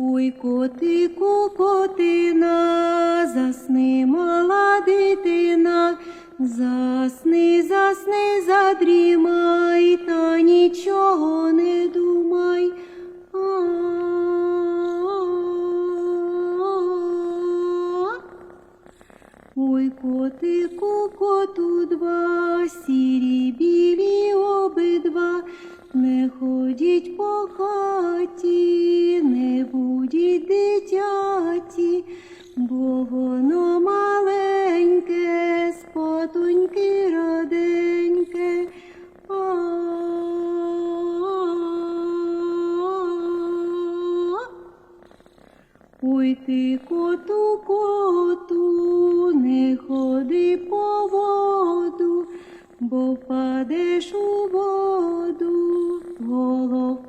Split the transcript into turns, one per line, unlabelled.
Ой, котику, котина, засни, мала дитина, засни, засни, задрімай, та нічого не думай. Ой, котику, коту два, сірі білі обидва, не ходіть по хаті, дитяті, бо воно маленьке, спотуньки раденьке. А-а-а. Ой ти коту, коту, не ходи по воду, бо впадеш у воду, головка